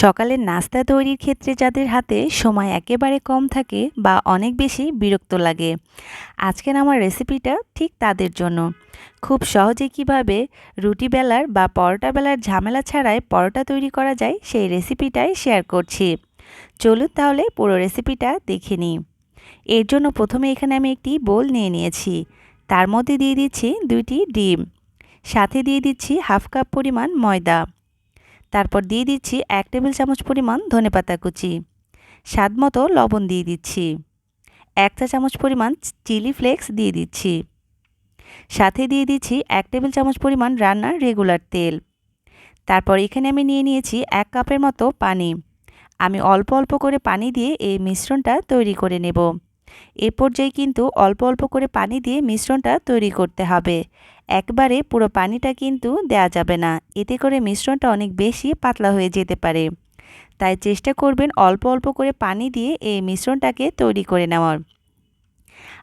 সকালের নাস্তা তৈরির ক্ষেত্রে যাদের হাতে সময় একেবারে কম থাকে বা অনেক বেশি বিরক্ত লাগে। আজকের আমার রেসিপিটা ঠিক তাদের জন্য। খুব সহজে কীভাবে রুটি বেলার বা পরোটা বেলার ঝামেলা ছাড়াই পরোটা তৈরি করা যায় সেই রেসিপিটাই শেয়ার করছি। চলুন তাহলে পুরো রেসিপিটা দেখে নিই। এর জন্য প্রথমে এখানে আমি একটি বোল নিয়ে নিয়েছি। তার মধ্যে দিয়ে দিচ্ছি দুইটি ডিম। সাথে দিয়ে দিচ্ছি হাফ কাপ পরিমাণ ময়দা। তারপর দিয়ে দিচ্ছি এক টেবিল চামচ পরিমাণ ধনেপাতা কুচি। স্বাদ মতো লবণ দিয়ে দিচ্ছি। এক চা চামচ পরিমাণ চিলি ফ্লেক্স দিয়ে দিচ্ছি। সাথে দিয়ে দিচ্ছি এক টেবিল চামচ পরিমাণ রান্নার রেগুলার তেল। তারপর এখানে আমি নিয়ে নিয়েছি এক কাপের মতো পানি। আমি অল্প অল্প করে পানি দিয়ে এই মিশ্রণটা তৈরি করে নেব। এ পর্যায়ে কিন্তু অল্প অল্প করে পানি দিয়ে মিশ্রণটা তৈরি করতে হবে। একবারে পুরো পানিটা কিন্তু দেয়া যাবে না। এতে করে মিশ্রণটা অনেক বেশি পাতলা হয়ে যেতে পারে। তাই চেষ্টা করবেন অল্প অল্প করে পানি দিয়ে এই মিশ্রণটাকে তৈরি করে নেওয়ার।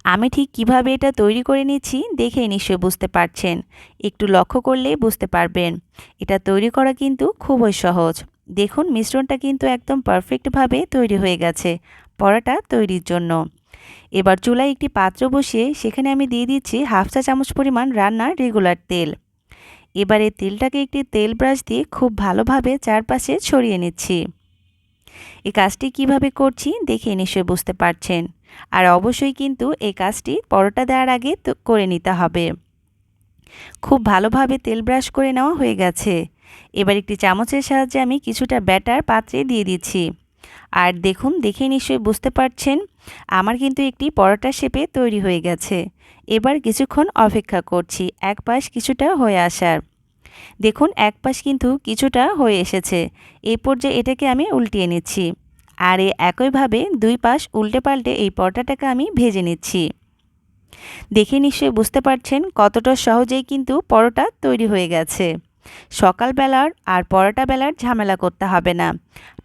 আমি ঠিক কীভাবে এটা তৈরি করে নিচ্ছি দেখে নিশ্চয়ই বুঝতে পারছেন। একটু লক্ষ্য করলেই বুঝতে পারবেন। এটা তৈরি করা কিন্তু খুবই সহজ। দেখুন, মিশ্রণটা কিন্তু একদম পারফেক্টভাবে তৈরি হয়ে গেছে পরাটা তৈরির জন্য। এবার চুলায় একটি পাত্র বসিয়ে সেখানে আমি দিয়ে দিচ্ছি হাফ চা চামচ পরিমাণ রান্নার রেগুলার তেল। এবারে তেলটাকে একটি তেল ব্রাশ দিয়ে খুব ভালোভাবে চারপাশে ছড়িয়ে নিচ্ছি। এই কাজটি কীভাবে করছি দেখে নিশ্চয়ই বুঝতে পারছেন। আর অবশ্যই কিন্তু এই কাজটি পরোটা দেওয়ার আগে করে নিতে হবে। খুব ভালোভাবে তেল ব্রাশ করে নেওয়া হয়ে গেছে। এবার একটি চামচের সাহায্যে আমি কিছুটা ব্যাটার পাত্রে দিয়ে দিচ্ছি। আর দেখুন, দেখে নিশ্চয়ই বুঝতে পারছেন, আমার কিন্তু একটি পরোটা শেপে তৈরি হয়ে গেছে। এবার কিছুক্ষণ অপেক্ষা করছি, এক পাশ কিছুটা হয়ে আসার। দেখুন, এক পাশ কিন্তু কিছুটা হয়ে এসেছে। এই পর্যায়ে এটাকে আমি উল্টিয়ে নিচ্ছি। আর এ একইভাবে দুই পাশ উল্টে পাল্টে এই পরোটাটাকে আমি ভেজে নিচ্ছি। দেখে নিশ্চয়ই বুঝতে পারছেন কতটা সহজেই কিন্তু পরোটা তৈরি হয়ে গেছে। সকালবেলার আর পরোটা বেলার ঝামেলা করতে হবে না।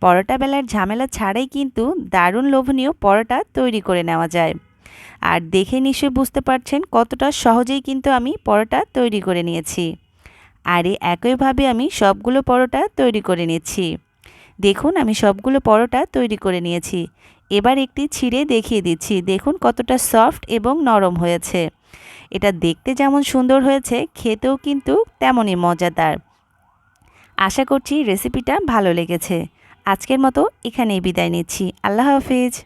পরোটা বেলার ঝামেলা ছাড়াই কিন্তু দারুণ লোভনীয় পরোটা তৈরি করে নেওয়া যায়। আর দেখে নিশ্চয়ই বুঝতে পারছেন কতটা সহজেই কিন্তু আমি পরোটা তৈরি করে নিয়েছি। আর একইভাবে আমি সবগুলো পরোটা তৈরি করে নিচ্ছি। দেখুন আমি সবগুলো পরোটা তৈরি করে নিয়েছি। এবার একটি ছিঁড়ে দেখিয়ে দিচ্ছি। দেখুন কতটা সফট এবং নরম হয়েছে। এটা দেখতে যেমন সুন্দর হয়েছে, খেতেও কিন্তু তেমনই মজাদার। আশা করছি রেসিপিটা ভালো লেগেছে। আজকের মতো এখানেই বিদায় নিচ্ছি। আল্লাহ হাফিজ।